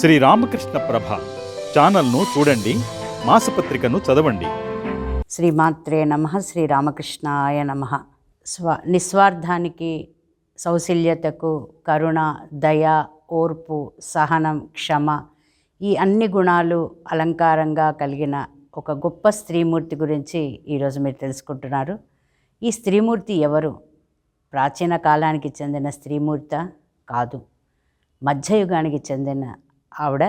శ్రీ రామకృష్ణ ప్రభ ఛానల్ను చూడండి మాసపత్రికను చదవండి. శ్రీమాత్రే నమ శ్రీరామకృష్ణాయ నమ. స్వ నిస్వార్థానికి సౌశల్యతకు కరుణ దయ ఓర్పు సహనం క్షమ ఈ అన్ని గుణాలు అలంకారంగా కలిగిన ఒక గొప్ప స్త్రీమూర్తి గురించి ఈరోజు మీరు తెలుసుకుంటున్నారు. ఈ స్త్రీమూర్తి ఎవరు? ప్రాచీన కాలానికి చెందిన స్త్రీమూర్త కాదు. మధ్యయుగానికి చెందిన ఆవిడ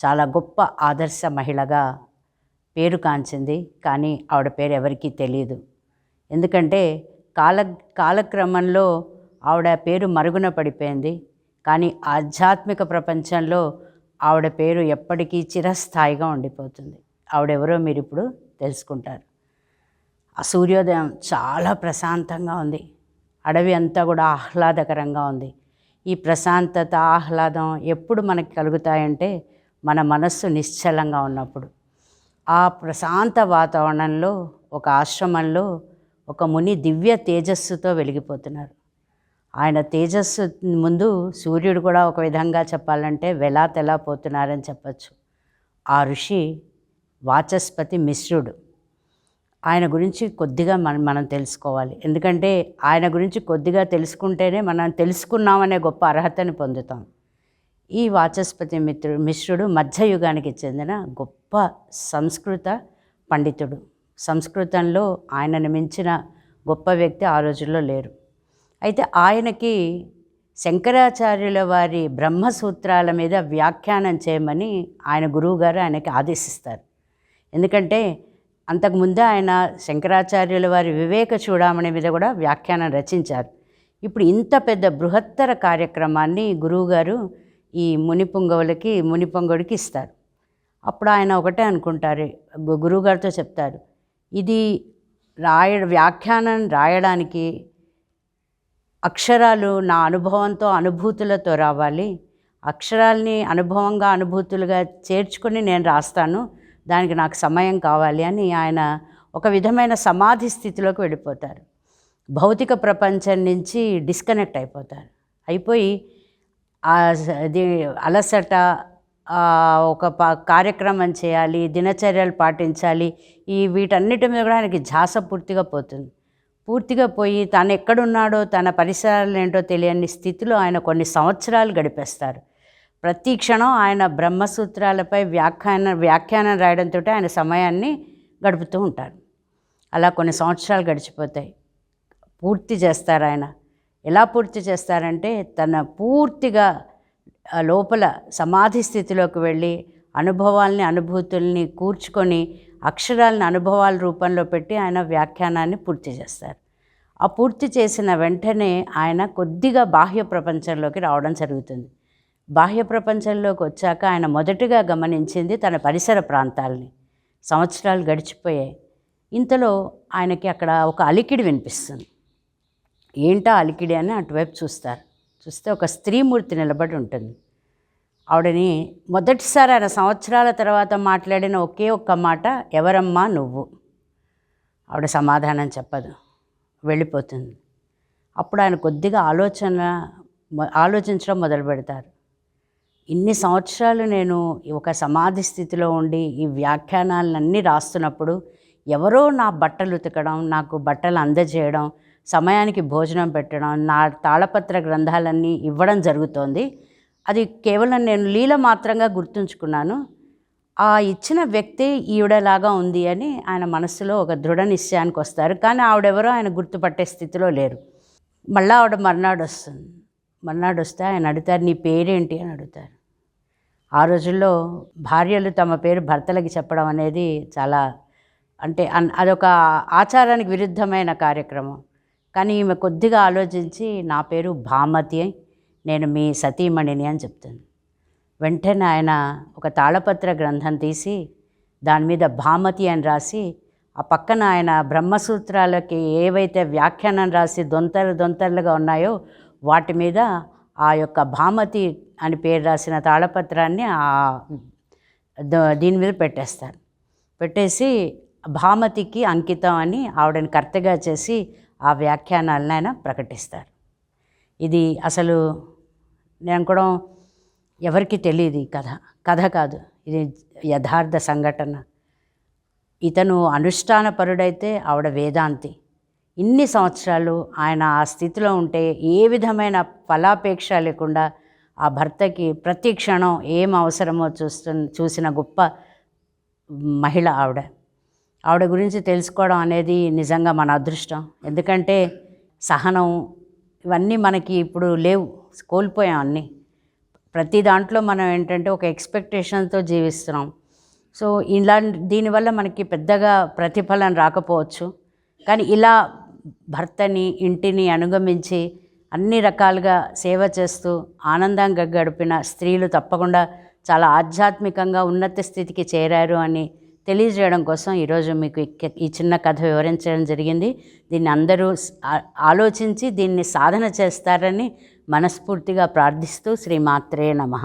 చాలా గొప్ప ఆదర్శ మహిళగా పేరు కాంచింది కానీ ఆవిడ పేరు ఎవరికీ తెలియదు ఎందుకంటే కాల కాలక్రమంలో ఆవిడ పేరు మరుగున పడిపోయింది కానీ ఆధ్యాత్మిక ప్రపంచంలో ఆవిడ పేరు ఎప్పటికీ చిరస్థాయిగా ఉండిపోతుంది. ఆవిడెవరో మీరు ఇప్పుడు తెలుసుకుంటారు. ఆ సూర్యోదయం చాలా ప్రశాంతంగా ఉంది. అడవి అంతా కూడా ఆహ్లాదకరంగా ఉంది. ఈ ప్రశాంతత ఆహ్లాదం ఎప్పుడు మనకు కలుగుతాయంటే మన మనస్సు నిశ్చలంగా ఉన్నప్పుడు. ఆ ప్రశాంత వాతావరణంలో ఒక ఆశ్రమంలో ఒక ముని దివ్య తేజస్సుతో వెలిగిపోతున్నారు. ఆయన తేజస్సు ముందు సూర్యుడు కూడా ఒక విధంగా చెప్పాలంటే వెలా తెలా పోతున్నారని చెప్పచ్చు. ఆ ఋషి వాచస్పతి మిశ్రుడు. ఆయన గురించి కొద్దిగా మనం మనం తెలుసుకోవాలి. ఎందుకంటే ఆయన గురించి కొద్దిగా తెలుసుకుంటేనే మనం తెలుసుకున్నామనే గొప్ప అర్హతని పొందుతాం. ఈ వాచస్పతి మిత్రుడు మిశ్రుడు మధ్యయుగానికి చెందిన గొప్ప సంస్కృత పండితుడు. సంస్కృతంలో ఆయనను మించిన గొప్ప వ్యక్తి ఆ రోజుల్లో లేరు. అయితే ఆయనకి శంకరాచార్యుల వారి బ్రహ్మసూత్రాల మీద వ్యాఖ్యానం చేయమని ఆయన గురువుగారు ఆయనకి ఆదేశిస్తారు. ఎందుకంటే అంతకుముందే ఆయన శంకరాచార్యుల వారి వివేక చూడమని మీద కూడా వ్యాఖ్యానం రచించారు. ఇప్పుడు ఇంత పెద్ద బృహత్తర కార్యక్రమాన్ని గురువుగారు ఈ మునిపుంగవులకి మునిపొంగడికి ఇస్తారు. అప్పుడు ఆయన ఒకటే అనుకుంటారు గురువుగారితో చెప్తారు ఇది రాయ వ్యాఖ్యానం రాయడానికి అక్షరాలు నా అనుభవంతో అనుభూతులతో రావాలి. అక్షరాల్ని అనుభవంగా అనుభూతులుగా చేర్చుకొని నేను రాస్తాను. దానికి నాకు సమయం కావాలి అని ఆయన ఒక విధమైన సమాధి స్థితిలోకి వెళ్ళిపోతారు. భౌతిక ప్రపంచం నుంచి డిస్కనెక్ట్ అయిపోతారు. అయిపోయి అది అలసట ఒక ప కార్యక్రమం చేయాలి దినచర్యలు పాటించాలి ఈ వీటన్నిటి మీద కూడా ఆయనకి ఝాస పూర్తిగా పోతుంది. పూర్తిగా పోయి తను ఎక్కడున్నాడో తన పరిసరాలు ఏంటో తెలియని స్థితిలో ఆయన కొన్ని సంవత్సరాలు గడిపేస్తారు. ప్రతి క్షణం ఆయన బ్రహ్మసూత్రాలపై వ్యాఖ్యాన వ్యాఖ్యానం రాయడంతో ఆయన సమయాన్ని గడుపుతూ ఉంటారు. అలా కొన్ని సంవత్సరాలు గడిచిపోతాయి. పూర్తి చేస్తారు ఆయన. ఎలా పూర్తి చేస్తారంటే తన పూర్తిగా లోపల సమాధి స్థితిలోకి వెళ్ళి అనుభవాల్ని అనుభూతుల్ని కూర్చుకొని అక్షరాలని అనుభవాల రూపంలో పెట్టి ఆయన వ్యాఖ్యానాన్ని పూర్తి చేస్తారు. ఆ పూర్తి చేసిన వెంటనే ఆయన కొద్దిగా బాహ్య ప్రపంచంలోకి రావడం జరుగుతుంది. బాహ్య ప్రపంచంలోకి వచ్చాక ఆయన మొదటిగా గమనించింది తన పరిసర ప్రాంతాలని. సంవత్సరాలు గడిచిపోయాయి. ఇంతలో ఆయనకి అక్కడ ఒక అలికిడి వినిపిస్తుంది. ఏంటా అలికిడి అని అటువైపు చూస్తారు. చూస్తే ఒక స్త్రీమూర్తి నిలబడి ఉంటుంది. ఆవిడని మొదటిసారి ఆయన సంవత్సరాల తర్వాత మాట్లాడిన ఒకే ఒక్క మాట ఎవరమ్మా నువ్వు? ఆవిడ సమాధానం చెప్పదు. వెళ్ళిపోతుంది. అప్పుడు ఆయన కొద్దిగా ఆలోచన ఆలోచించడం మొదలు పెడతారు ఇన్ని సంవత్సరాలు నేను ఒక సమాధి స్థితిలో ఉండి ఈ వ్యాఖ్యానాలన్నీ రాస్తున్నప్పుడు ఎవరో నా బట్టలు ఉతకడం నాకు బట్టలు అందజేయడం సమయానికి భోజనం పెట్టడం నా తాళపత్ర గ్రంథాలన్నీ ఇవ్వడం జరుగుతోంది. అది కేవలం నేను లీల మాత్రంగా గుర్తుంచుకున్నాను. ఆ ఇచ్చిన వ్యక్తి ఈవిడలాగా ఉంది అని ఆయన మనసులో ఒక దృఢ నిశ్చయానికి వస్తారు కానీ ఆవిడెవరో ఆయన గుర్తుపట్టే స్థితిలో లేరు. మళ్ళీ ఆవిడ మర్నాడు వస్తుంది మర్నాడు వస్తే ఆయన అడుగుతారు నీ పేరేంటి? అని అడుగుతారు. ఆ రోజుల్లో భార్యలు తమ పేరు భర్తలకి చెప్పడం అనేది చాలా అంటే అన్- అదొక ఆచారానికి విరుద్ధమైన కార్యక్రమం. కానీ ఈమె కొద్దిగా ఆలోచించి నా పేరు భామతి నేను మీ సతీమణిని అని చెప్తుంది. వెంటనే ఆయన ఒక తాళపత్ర గ్రంథం తీసి దాని మీద భామతి అని రాసి ఆ పక్కన ఆయన బ్రహ్మసూత్రాలకి ఏవైతే వ్యాఖ్యానం రాసి దొంతలు దొంతలుగా ఉన్నాయో వాటి మీద ఆ యొక్క భామతి అని పేరు రాసిన తాళపత్రాన్ని ఆ ద- దీని మీద పెట్టేస్తారు. పెట్టేసి భామతికి అంకితం అని ఆవిడని కర్తగా చేసి ఆ వ్యాఖ్యానాలను ఆయన ప్రకటిస్తారు. ఇది అసలు నేను అనుకోవడం ఎవరికి తెలియదు ఈ కథ. కథ కాదు ఇది యథార్థ సంఘటన. ఇతను అనుష్ఠానపరుడైతే ఆవిడ వేదాంతి. ఇన్ని సంవత్సరాలు ఆయన ఆ స్థితిలో ఉంటే ఏ విధమైన ఫలాపేక్ష లేకుండా ఆ భర్తకి ప్రతి క్షణం ఏం అవసరమో చూస్తు చూసిన గొప్ప మహిళ ఆవిడ. ఆవిడ గురించి తెలుసుకోవడం అనేది నిజంగా మన అదృష్టం. ఎందుకంటే సహనం ఇవన్నీ మనకి ఇప్పుడు లేవు కోల్పోయాం అన్నీ. ప్రతి దాంట్లో మనం ఏంటంటే ఒక ఎక్స్పెక్టేషన్తో జీవిస్తున్నాం. సో ఇలా దీనివల్ల మనకి పెద్దగా ప్రతిఫలం రాకపోవచ్చు. కానీ ఇలా భర్తని ఇంటిని అనుగమించి అన్ని రకాలుగా సేవ చేస్తూ ఆనందంగా గడిపిన స్త్రీలు తప్పకుండా చాలా ఆధ్యాత్మికంగా ఉన్నత స్థితికి చేరారు అని తెలియజేయడం కోసం ఈరోజు మీకు ఈ చిన్న కథ వివరించడం జరిగింది. దీన్ని అందరూ ఆలోచించి దీన్ని సాధన చేస్తారని మనస్ఫూర్తిగా ప్రార్థిస్తూ శ్రీ మాత్రే నమః.